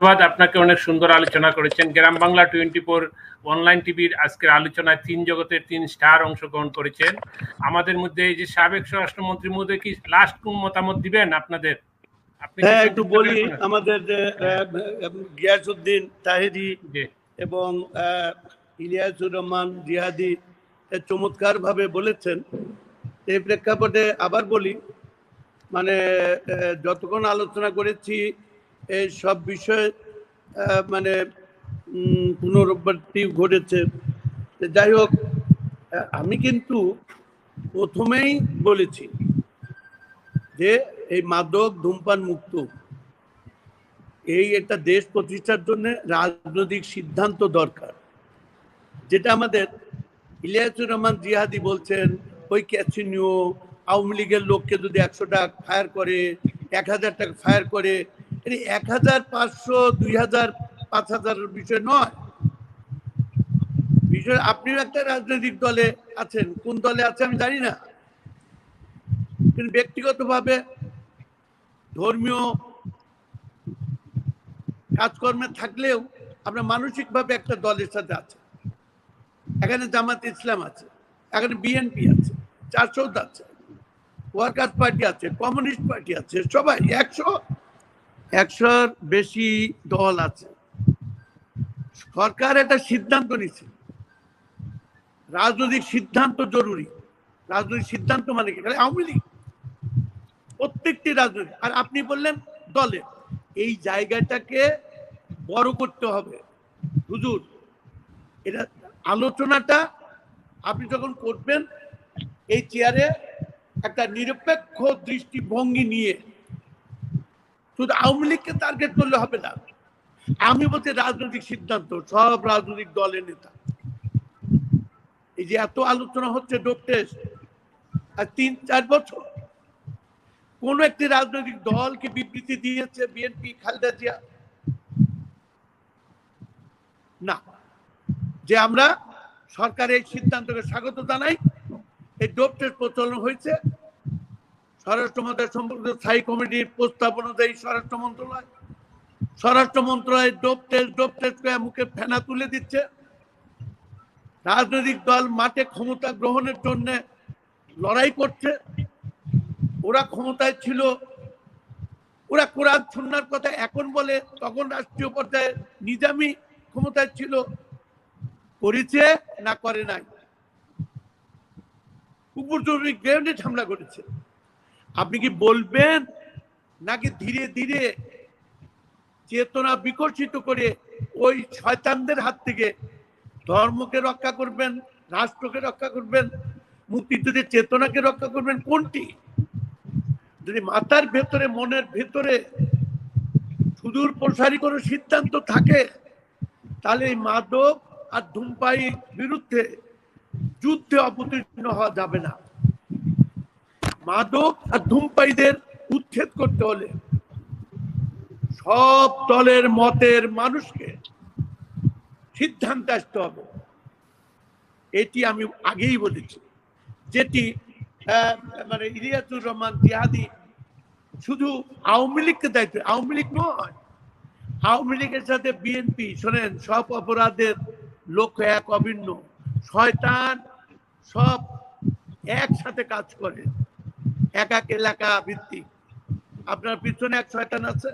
ধন্যবাদ। আপনাকে অনেক সুন্দর আলোচনা করেছেন। Gram Bangla twenty four online টিভির আজকের আলোচনায় তিন জগতের তিন স্টার অংশগ্রহণ করেছেন। আমাদের মধ্যে এই যে সাবেক স্বরাষ্ট্রমন্ত্রী মধ্যে কি লাস্ট কোন মতামত দিবেন আপনাদের? হ্যাঁ একটু বলি আমাদের যে আহ, গিয়াসউদ্দিন তাহেরি এবং ইলিয়াসুর রহমান জিহাদি চমৎকার ভাবে বলেছেন। এই প্রেক্ষাপটে আবার বলি মানে যতক্ষণ আলোচনা করেছি এই সব বিষয়ে মানে উম, পুনরাবৃত্তি ঘটেছে। যাই হোক আমি কিন্তু প্রথমেই বলেছি যে এই মাদক ধূমপান মুক্ত এই একটা দেশ প্রতিষ্ঠার জন্য রাজনৈতিক সিদ্ধান্ত দরকার। যেটা আমাদের ইলিয়াসুর রহমান জিহাদি বলছেন ওই ক্যাসিনিও আওয়ামী লীগের লোককে যদি একশো টাকা ফায়ার করে এক হাজার টাকা ফায়ার করে এক হাজার পাঁচশো, দুই হাজার, পাঁচ হাজারের বিষয় নয়। বিষয়, আপনিও একটা রাজনৈতিক দলে আছেন। কোন দলে আছে আমি জানি না। কিন্তু ব্যক্তিগতভাবে ধর্মীয় কাজকর্মে থাকলেও আমরা মানসিকভাবে একটা দলের সাথে আছে। এখানে জামাত ইসলাম আছে, এখানে বিএনপি আছে, চারশোদ আছে, ওয়ার্কার্স পার্টি আছে, কমিউনিস্ট পার্টি আছে, সবাই একশো একশোর বেশি দল আছে। সরকার একটা সিদ্ধান্ত নিচ্ছে রাজনৈতিক সিদ্ধান্ত জরুরি। রাজনৈতিক সিদ্ধান্ত মানে কি? আওয়ামী লীগ। প্রত্যেকটি রাজনৈতিক। আর আপনি বললেন দলে এই জায়গাটাকে বড় করতে হবে। হুজুর, এটা আলোচনাটা আপনি যখন করবেন, এই চেয়ারে একটা নিরপেক্ষ দৃষ্টিভঙ্গি নিয়ে শুধু আওয়ামী লীগকে টার্গেট করলে হবে না। আমি বলছি রাজনৈতিক সিদ্ধান্ত, সব রাজনৈতিক দলের নেতা। এই যে এত আলোচনা হচ্ছে ডোপ টেস্ট, আর তিন, চার বছর কোন একটি রাজনৈতিক দলকে বিবৃতি দিয়েছে বিএনপি, খালেদা জিয়া? না। যে আমরা সরকারের সিদ্ধান্তকে স্বাগত জানাই, এই ডোপ টেস্ট প্রচলন হয়েছে স্বরাষ্ট্র মন্ত্রণালয় সম্পর্কিত স্থায়ী কমিটির প্রস্তাব অনুযায়ী স্বরাষ্ট্র মন্ত্রণালয় স্বরাষ্ট্র মন্ত্রণালয় ডোপ টেস্ট ডোপ টেস্ট করে মুখে ফেনা তুলে দিচ্ছে। রাজনৈতিক দল মাঠে ক্ষমতা গ্রহণের জন্য লড়াই করছে। ওরা ক্ষমতায় ছিল। ওরা কোরআন সুন্নার কথা এখন বলে, তখন রাষ্ট্রীয় পর্যায়ে নিজামি ক্ষমতায় ছিল। করেছে না করে নাই। উপদ্রবী গ্রেনেড হামলা করেছে আপনি কি বলবেন? নাকি ধীরে ধীরে চেতনা বিকশিত করে ওই শয়তানদের হাত থেকে ধর্মকে রক্ষা করবেন, রাষ্ট্রকে রক্ষা করবেন, মুক্তিযুদ্ধের চেতনাকে রক্ষা করবেন? কোনটি? যদি মাথার ভেতরে, মনের ভেতরে সুদূর প্রসারী কোনো সিদ্ধান্ত থাকে, তাহলে এই মাদক আর ধূমপাই বিরুদ্ধে যুদ্ধে অবতীর্ণ হওয়া যাবে না। মাদক আর ধূমপাইদের উচ্ছেদ করতে হলে সব দলের মতের মানুষকে সিদ্ধান্তে আসতে হবে। এটি আমি আগেই বলেছি। যেটি মানে ইলিয়াসুর রহমান জিহাদি শুধু আওয়ামী লীগকে দায়িত্ব, আওয়ামী লীগ নয়, আওয়ামী লীগের সাথে বিএনপি, শোনেন, সব অপরাধের লক্ষ্য এক, অভিন্ন। শয়তান সব একসাথে কাজ করে। এক এক এলাকা ভিত্তিক। আপনার পিছনে এক শয়তান আছে,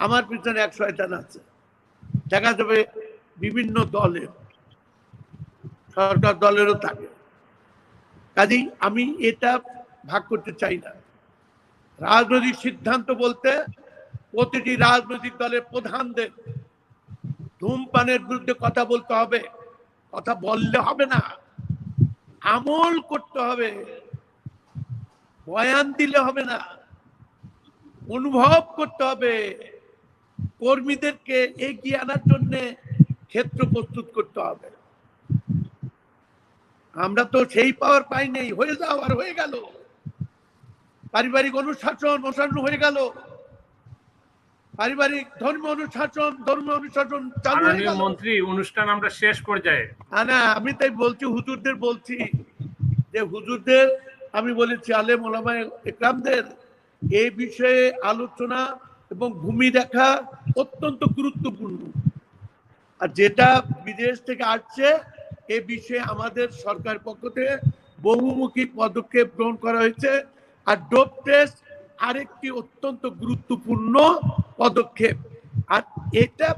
আমার পিছনে এক শয়তান আছে। দেখা যাবে বিভিন্ন দলের, সরকার দলেরও থাকে। কাজেই আমি এটা ভাগ করতে চাই না। রাজনৈতিক সিদ্ধান্ত বলতে প্রতিটি রাজনৈতিক দলের প্রধানদের ধূমপানের বিরুদ্ধে কথা বলতে হবে, কথা বললে হবে না। আমল করতে হবে। বয়ান দিলে হবে না। অনুভব করতে হবে। কর্মীদেরকে এগিয়ে আনার জন্য ক্ষেত্র প্রস্তুত করতে হবে। আমরা তো সেই পাওয়ার পাই নেই। হয়ে যাও আর হয়ে গেল। পারিবারিক অনুশাসন অনুশাসন হয়ে গেল। পারিবারিক ধর্ম অনুশাসন ধর্ম অনুশাসন চালু হয়ে গেল। মন্ত্রী অনুষ্ঠান আমরা শেষ পর্যায়ে। হ্যাঁ না আমি তাই বলছি হুজুরদের বলছি যে হুজুরদের আমি বলেছি আলেম ওলামা একরামদের এই বিষয়ে আলোচনা এবং ভূমি দেখা অত্যন্ত গুরুত্বপূর্ণ। আর যেটা বিদেশ থেকে আসছে, এ বিষয়ে আমাদের সরকার পক্ষ থেকে বহুমুখী পদক্ষেপ গ্রহণ করা হয়েছে। আর ডোপ টেস্ট আরেকটি অত্যন্ত গুরুত্বপূর্ণ পদক্ষেপ। আর এটা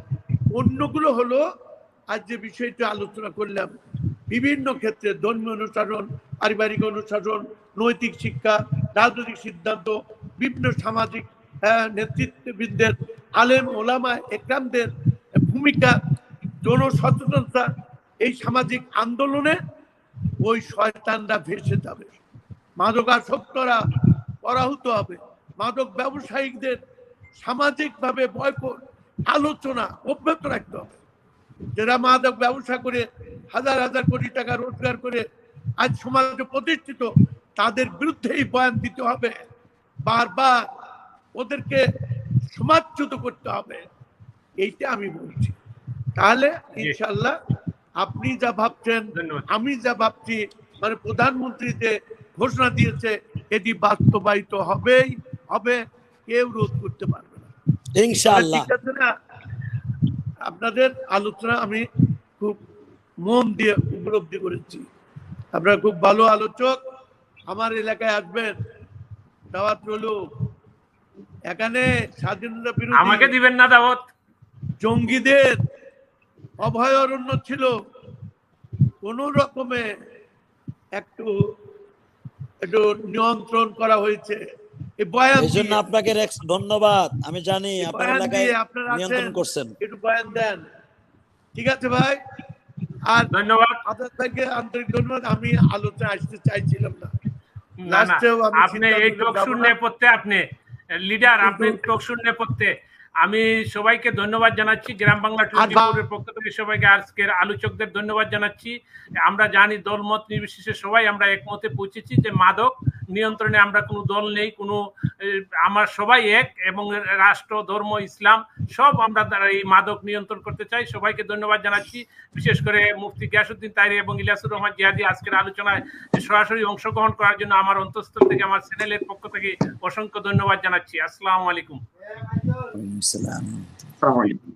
অন্যগুলো হলো, আজ যে বিষয়টি আলোচনা করলাম, বিভিন্ন ক্ষেত্রে ধর্মীয় অনুসরণ, পারিবারিক অনুশাসন নৈতিক শিক্ষা রাজনৈতিক সিদ্ধান্ত বিভিন্ন সামাজিক আহ, নেতৃত্ববৃন্দের আলেম ওলামা একরামদের ভূমিকা জনসচেতনতা এই সামাজিক আন্দোলনে ওই শয়তানরা ভেসে যাবে। মাদকাসক্তরা পরাহত হবে। মাদক ব্যবসায়িকদের সামাজিকভাবে বয়কট আলোচনা অব্যাহত রাখতে হবে। যারা মাদক ব্যবসা করে হাজার হাজার কোটি টাকা রোজগার করে আজ সমাজে প্রতিষ্ঠিত তাদের বিরুদ্ধেই বয়ান দিতে হবে। বারবার ওদেরকে সমাজচ্যুত করতে হবে। এইটা আমি বলছি। তাহলে ইনশাল্লাহ আপনি যা ভাবছেন আমি যা ভাবছি মানে প্রধানমন্ত্রী যে ঘোষণা দিয়েছে এটি বাস্তবায়িত হবেই হবে কেউ রোধ করতে পারবে না। ইনশাআল্লাহ। আপনাদের আলোচনা আমি খুব মন দিয়ে উপলব্ধি করেছি। আপনারা খুব ভালো আলোচক। আমার এলাকায় আসবেন। দাওয়াত রইল। এখানে স্বাধীনতা আমাকে দিবেন না দাওয়াত? জঙ্গিদের অভয়ারণ্য ছিল। কোন রকমে একটু একটু নিয়ন্ত্রণ করা হয়েছে। এই বয়ান জন্য আপনাকে ধন্যবাদ। আমি জানি আপনার এলাকায় নিয়ন্ত্রণ করছেন। একটু বয়ান দেন। ঠিক আছে ভাই? আর ধন্যবাদ। আপনার থেকে আন্তরিক ধন্যবাদ। আমি আলোচনা আসতে চাইছিলাম না। আপনি এই টক শূন্য পড়তে আপনি লিডার আপনি টক শূন্য পড়তে আমি সবাইকে ধন্যবাদ জানাচ্ছি গ্রাম বাংলা টোয়েন্টি পক্ষ থেকে সবাইকে আজকের আলোচকদের ধন্যবাদ জানাচ্ছি। আমরা জানি দলমত নির্বিশেষে সবাই আমরা একমতে পৌঁছেছি যে মাদক নিয়ন্ত্রণে আমরা কোনো দল নেই কোনো আমার সবাই এক এবং রাষ্ট্র ধর্ম ইসলাম সব আমরা তারা এই মাদক নিয়ন্ত্রণ করতে চাই। সবাইকে ধন্যবাদ জানাচ্ছি। বিশেষ করে মুফতি গিয়াসুদ্দিন তাইরি এবং ইলিয়াসুর রহমান জিহাদি আজকের আলোচনায় সরাসরি অংশগ্রহণ করার জন্য আমার অন্তঃস্থল থেকে আমার চ্যানেলের পক্ষ থেকে অসংখ্য ধন্যবাদ জানাচ্ছি। আসসালামু আলাইকুম। সালাম আসসালামু আলাইকুম